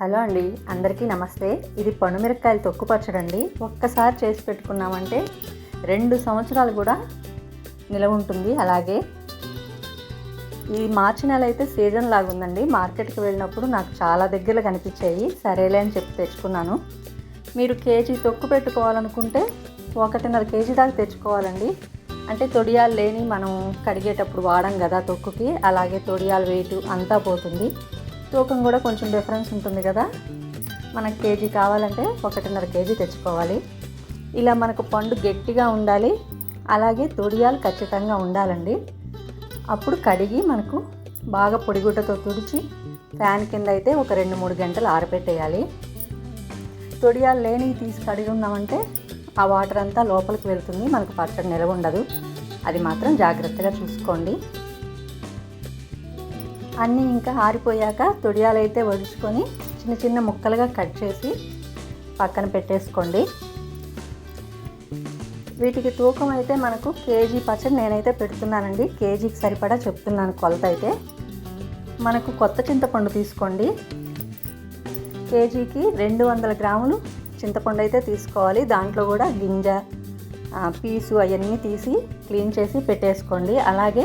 Hello అండి అందరికీ నమస్తే. ఇది పండుమిరపకాయలు తొక్కు పచ్చడండి ఒక్కసారి చేసి పెట్టుకున్నామంటే రెండు సంవత్సరాలు కూడా నిలవ ఉంటుంది. అలాగే ఈ మార్చి నెల అయితే సీజన్ లాగా ఉందండి. మార్కెట్కి వెళ్ళినప్పుడు నాకు చాలా దగ్గరలో కనిపించాయి సరేలే అని చెప్పి తెచ్చుకున్నాను. మీరు కేజీ తొక్కు పెట్టుకోవాలనుకుంటే ఒకటిన్నర కేజీ దాకా తెచ్చుకోవాలండి. అంటే తొడియాలు లేని మనం కడిగేటప్పుడు వాడం కదా తొక్కుకి. అలాగే తొడియాలు వెయిట్ అంతా పోతుంది. తూకం కూడా కొంచెం డిఫరెన్స్ ఉంటుంది కదా. మనకు కేజీ కావాలంటే ఒకటిన్నర కేజీ తెచ్చుకోవాలి. ఇలా మనకు పండు గట్టిగా ఉండాలి. అలాగే తొడియాలు ఖచ్చితంగా ఉండాలండి. అప్పుడు కడిగి మనకు బాగా పొడిగుడ్డతో తుడిచి ఫ్యాన్ కింద అయితే ఒక రెండు మూడు గంటలు ఆరబెట్టేయాలి తొడియాలు లేని తీసి కడిగి ఉన్నామంటే ఆ వాటర్ అంతా లోపలికి వెళ్తుంది. మనకు పచ్చడి నిలవ ఉండదు. అది మాత్రం జాగ్రత్తగా చూసుకోండి. అన్నీ ఇంకా ఆరిపోయాక తొడియాలైతే వడుచుకొని చిన్న చిన్న ముక్కలుగా కట్ చేసి పక్కన పెట్టేసుకోండి. వీటికి తూకం అయితే మనకు కేజీ పచ్చడి నేనైతే పెడుతున్నానండి. కేజీకి సరిపడా చెప్తున్నాను కొలత అయితే. మనకు కొత్త చింతపండు తీసుకోండి. కేజీకి రెండు వందల గ్రాములు చింతపండు అయితే తీసుకోవాలి. దాంట్లో కూడా గింజ పీసు అవన్నీ తీసి క్లీన్ చేసి పెట్టేసుకోండి. అలాగే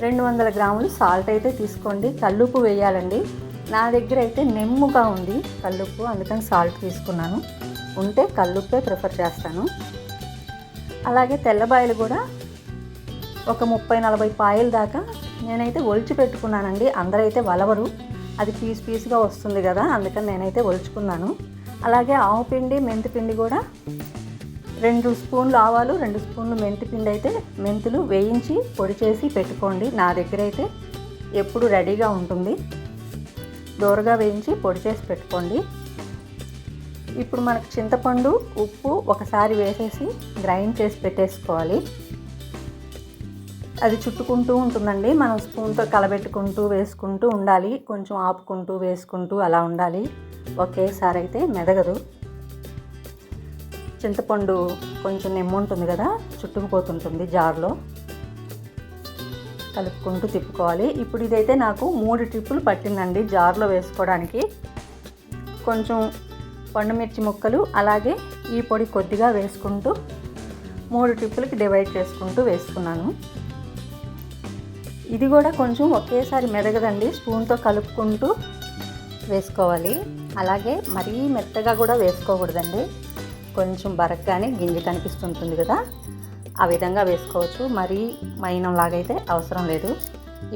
రెండు వందల గ్రాములు సాల్ట్ అయితే తీసుకోండి. కల్లుప్పు వేయాలండి. నా దగ్గర అయితే నెమ్ముగా ఉంది కల్లుప్పు అందుకని సాల్ట్ తీసుకున్నాను. ఉంటే కల్లుప్పే ప్రిఫర్ చేస్తాను. అలాగే తెల్లబాయలు కూడా ఒక ముప్పై నలభై పాయల దాకా నేనైతే ఒలిచి పెట్టుకున్నానండి. అందరైతే వలవరు. అది పీస్ పీస్గా వస్తుంది కదా అందుకని నేనైతే ఒలుచుకున్నాను. అలాగే ఆవు పిండి మెంతి పిండి కూడా రెండు స్పూన్లు ఆవాలు రెండు స్పూన్లు మెంతి పిండి అయితే మెంతులు వేయించి పొడి చేసి పెట్టుకోండి. నా దగ్గర అయితే ఎప్పుడు రెడీగా ఉంటుంది. దోరగా వేయించి పొడి చేసి పెట్టుకోండి. ఇప్పుడు మనకు చింతపండు ఉప్పు ఒకసారి వేసేసి గ్రైండ్ చేసి పెట్టేసుకోవాలి. అది చుట్టుకుంటూ ఉంటుందండి. మనం స్పూన్తో కలబెట్టుకుంటూ వేసుకుంటూ ఉండాలి. కొంచెం ఆపుకుంటూ వేసుకుంటూ అలా ఉండాలి. ఒకేసారి అయితే మెదగదు. చింతపండు కొంచెం నిమ్మ ఉంటుంది కదా చుట్టుకుపోతుంటుంది జార్లో. కలుపుకుంటూ తిప్పుకోవాలి. ఇప్పుడు ఇదైతే నాకు మూడు ట్రిప్పులు పట్టిందండి జార్లో వేసుకోవడానికి. కొంచెం పండుమిర్చి ముక్కలు అలాగే ఈ పొడి కొద్దిగా వేసుకుంటూ మూడు ట్రిప్పులకి డివైడ్ చేసుకుంటూ వేసుకున్నాను. ఇది కూడా కొంచెం ఒకేసారి మెదగదండి స్పూన్తో కలుపుకుంటూ వేసుకోవాలి. అలాగే మరీ మెత్తగా కూడా వేసుకోకూడదండి. కొంచెం బరగ్గానే గింజ కనిపిస్తుంటుంది కదా ఆ విధంగా వేసుకోవచ్చు. మరీ మైనంలాగైతే అవసరం లేదు.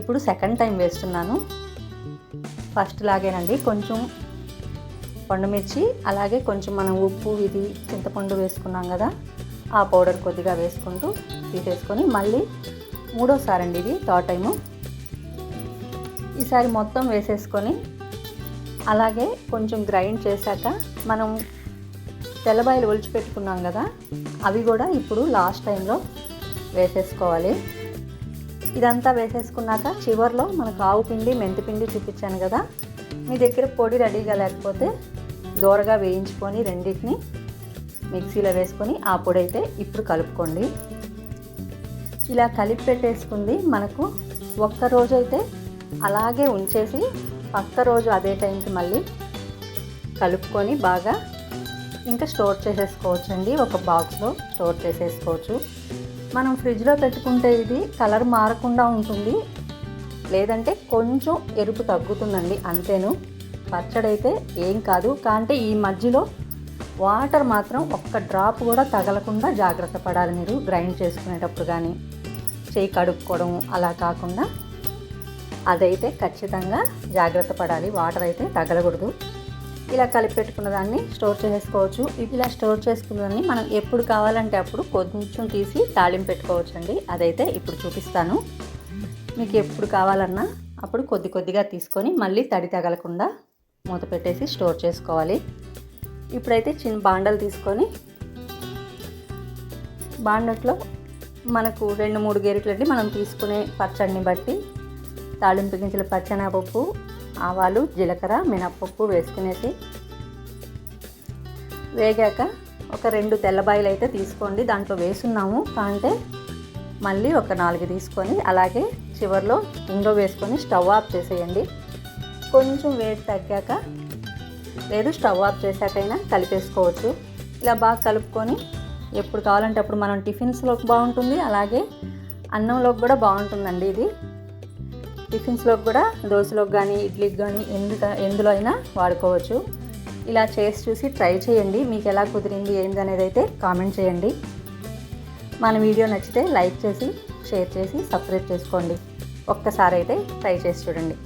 ఇప్పుడు సెకండ్ టైం వేస్తున్నాను. ఫస్ట్ లాగేనండి. కొంచెం పండుమిర్చి అలాగే కొంచెం మనం ఉప్పు ఇది చింతపండు వేసుకున్నాం కదా ఆ పౌడర్ కొద్దిగా వేసుకుంటూ తీసేసుకొని మళ్ళీ మూడోసారి అండి ఇది థర్డ్ టైము. ఈసారి మొత్తం వేసేసుకొని అలాగే కొంచెం గ్రైండ్ చేశాక మనం తెల్లబాయలు ఒలిచి పెట్టుకున్నాం కదా అవి కూడా ఇప్పుడు లాస్ట్ టైంలో వేసేసుకోవాలి. ఇదంతా వేసేసుకున్నాక చివర్లో మనకు ఆవు పిండి మెంతిపిండి చూపించాను కదా. మీ దగ్గర పొడి రెడీగా లేకపోతే దోరగా వేయించుకొని రెండింటిని మిక్సీలో వేసుకొని ఆ పొడి అయితే ఇప్పుడు కలుపుకోండి. ఇలా కలిపి పెట్టేసుకుంది మనకు ఒక్క రోజు అయితే అలాగే ఉంచేసి పక్క రోజు అదే టైంకి మళ్ళీ కలుపుకొని బాగా ఇంకా స్టోర్ చేసేసుకోవచ్చు అండి ఒక బాక్స్లో స్టోర్ చేసేసుకోవచ్చు. మనం ఫ్రిడ్జ్లో పెట్టుకుంటే ఇది కలర్ మారకుండా ఉంటుంది లేదంటే కొంచెం ఎరుపు తగ్గుతుందండి అంతేను. పచ్చడి అయితే ఏం కాదు కాంటే ఈ మధ్యలో వాటర్ మాత్రం ఒక్క డ్రాప్ కూడా తగలకుండా జాగ్రత్త పడాలి మీరు గ్రైండ్ చేసుకునేటప్పుడు కానీ చేయి కడుక్కోవడం అలా కాకుండా అదైతే ఖచ్చితంగా జాగ్రత్త పడాలి వాటర్ అయితే తగలకూడదు. ఇలా కలిపి పెట్టుకున్న దాన్ని స్టోర్ చేసుకోవచ్చు. ఇలా స్టోర్ చేసుకున్న దాన్ని మనం ఎప్పుడు కావాలంటే అప్పుడు కొంచెం తీసి తాళింపు పెట్టుకోవచ్చు అండి అదైతే ఇప్పుడు చూపిస్తాను. మీకు ఎప్పుడు కావాలన్నా అప్పుడు కొద్ది కొద్దిగా తీసుకొని మళ్ళీ తడి తగలకుండా మూత పెట్టేసి స్టోర్ చేసుకోవాలి. ఇప్పుడైతే చిన్న బాండలు తీసుకొని బాండట్లో మనకు రెండు మూడు గెరిట్లండి మనం తీసుకునే పచ్చడిని బట్టి తాళింపు గింజలు పచ్చెనపప్పు ఆవాలు జీలకర్ర మినప్పప్పు వేసుకునేసి వేగాక ఒక రెండు తెల్లబాయిలు అయితే తీసుకోండి. దాంట్లో వేసున్నాము. కాంటే మళ్ళీ ఒక నాలుగు తీసుకొని అలాగే చివర్లో ఇంగో వేసుకొని స్టవ్ ఆఫ్ చేసేయండి. కొంచెం వేడి తగ్గాక లేదు స్టవ్ ఆఫ్ చేశాకైనా కలిపేసుకోవచ్చు. ఇలా బాగా కలుపుకొని ఎప్పుడు కావాలంటే అప్పుడు మనం టిఫిన్స్లోకి బాగుంటుంది. అలాగే అన్నంలోకి కూడా బాగుంటుందండి ఇది. టిఫిన్స్లోకి కూడా దోశలోకి కానీ ఇడ్లీకి కానీ ఎందు ఎందులో అయినా వాడుకోవచ్చు. ఇలా చేసి చూసి ట్రై చేయండి. మీకు ఎలా కుదిరింది ఏంది అనేది అయితే కామెంట్ చేయండి. మన వీడియో నచ్చితే లైక్ చేసి షేర్ చేసి సబ్స్క్రైబ్ చేసుకోండి. ఒక్కసారి అయితే ట్రై చేసి చూడండి.